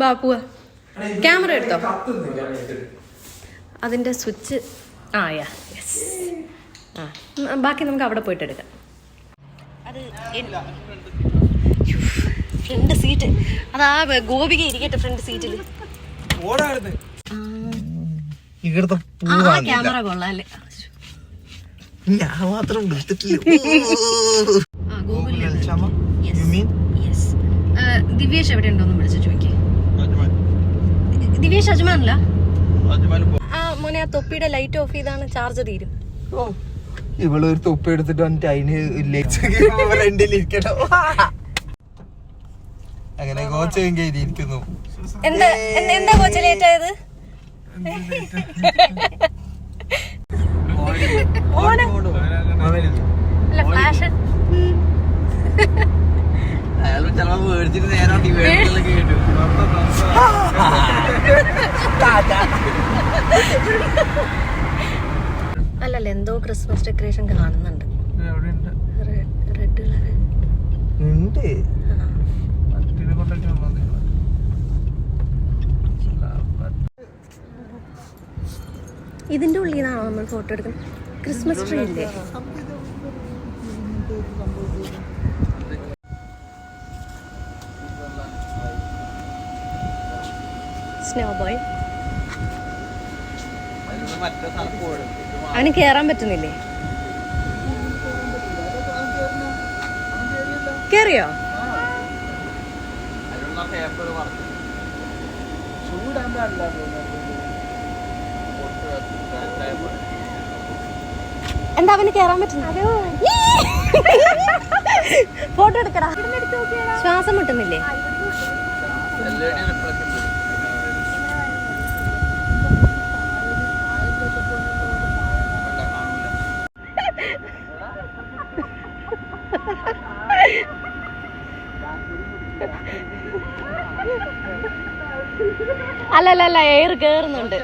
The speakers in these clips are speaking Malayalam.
ബാപ്പുവ ക്യാമറ എടുത്തോ? അതിന്റെ സ്വിച്ച് ആ യാ യെസ്. ആ ബാക്കി നമുക്ക് അവിടെ പോയിട്ട് എടുക്കാം. അത് ഫ്രണ്ട് സീറ്റ്. അതാ ഗോപിക ഇരിക്കട്ടെ ഫ്രണ്ട് സീറ്റിൽ ക്യാമറ കൊള്ളാം അല്ലേ ഞാൻ മാത്രം ദിവ്യേഷ് എവിടെ ഉണ്ടോന്ന് വിളിച്ചു ചോദിക്കേ. ദിവ്യേഷ് അജ്മാനല്ല ആ മോനെ ആ തൊപ്പിയുടെ ലൈറ്റ് ഓഫ് ചെയ്താണ് ചാർജ് തീരും. ഓ, ഇവൾ ഒരു തൊപ്പ് എടുത്തിട്ട് വന്നിട്ട് അതിന് ഫ്രണ്ടിൽ ഇരിക്കണോ. അങ്ങനെ കോച്ചയും കയറി ഇരിക്കുന്നു എന്താ എന്താ- എന്താ കോച്ച് ലേറ്റ് ആയത്? അല്ലല്ല എന്തോ ക്രിസ്മസ് ഡെക്കറേഷൻ കാണുന്നുണ്ട്. Red colour. ഉണ്ട്. ഇതിന്റെ ഉള്ളിൽ നിന്നാണോ നമ്മൾ ഫോട്ടോ എടുക്കുന്നത്? ക്രിസ്മസ് ട്രീ ഇല്ലേ? സ്നോ ബോയ് അവന് കേറാൻ പറ്റുന്നില്ലേ? കേറിയോ? എന്താ അവന് കേറാൻ പറ്റുന്നില്ല ഫോട്ടോ എടുക്കടാ. ശ്വാസം മുട്ടുന്നില്ലേ എല്ലാവരുടെയും റിഫ്ലക്ഷൻ വരും വേണ്ട, കാണൂല. അല്ല അല്ല അല്ല എയർ കേറുന്നുണ്ട്.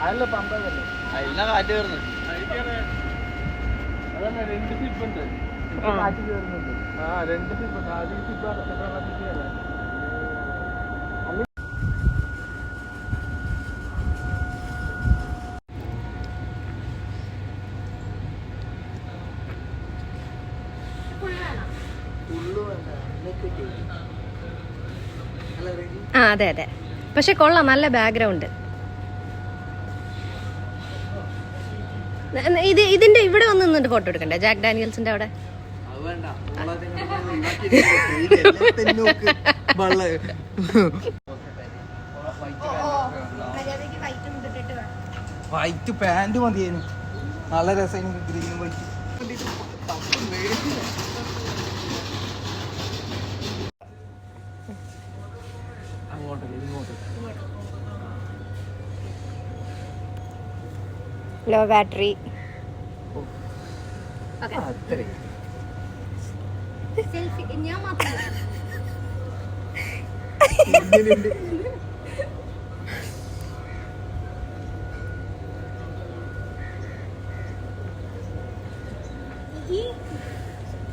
അതിലാ കാറ്റ് കയറുന്നു ആ അതെ അതെ. പക്ഷെ കൊള്ളാം നല്ല ബാക്ക്ഗ്രൗണ്ട് ഇത് ഇതിന്റെ ഇവിടെ വന്ന് നിന്നിട്ട് ഫോട്ടോ എടുക്കണ്ടേ? ജാക്ക് ഡാനിയൽസിന്റെ അവിടെ? വൈറ്റ് പാന്റ് മതിയായിരുന്നു നല്ല രസം ഗ്രീൻ വൈറ്റ് ലോ ബാറ്ററി. മാത്രം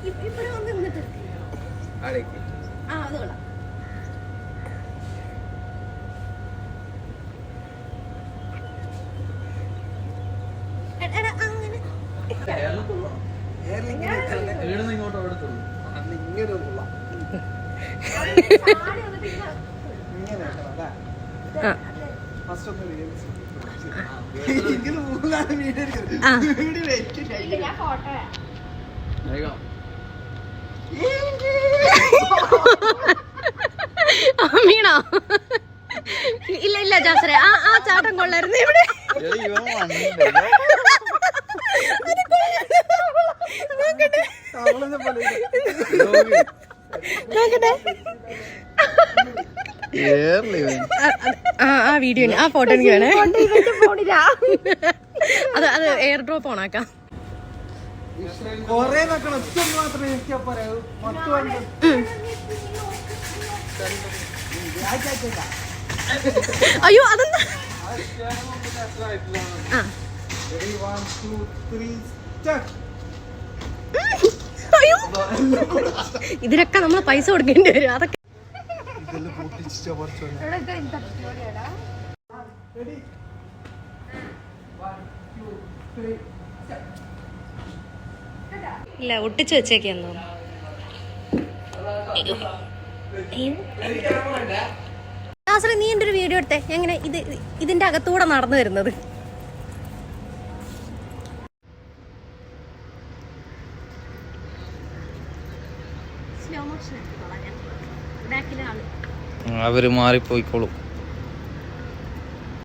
ഇവിടെ വന്ന് നിന്നിട്ട്. ആ അത് കൊള്ളാം. വീണോ ഇല്ല ഇല്ല ജാസറെ ആ ആ ചാട്ടം കൊള്ളായിരുന്നു ഇവിടെ. നോക്കട്ടെ. ആ, ആ ആ വീഡിയോ ആ ഫോട്ടോ എനിക്ക് വേണേ. അത് അത് എയർ ഡ്രോപ്പ് മൊത്തം ഉണ്ട്. അയ്യോ അതെന്താ? ആ ഇതിനൊക്കെ നമ്മൾ പൈസ കൊടുക്കേണ്ടി വരും. അതൊക്കെ ഇല്ല ഒട്ടിച്ചു വെച്ചേക്കെന്നോ നാസറേ നീ എന്റെ ഒരു വീഡിയോ എടുത്തേ എങ്ങനെ ഇത് ഇതിന്റെ അകത്തൂടെ നടന്നു വരുന്നത്. അവർ മാറിപ്പോയിക്കോളും.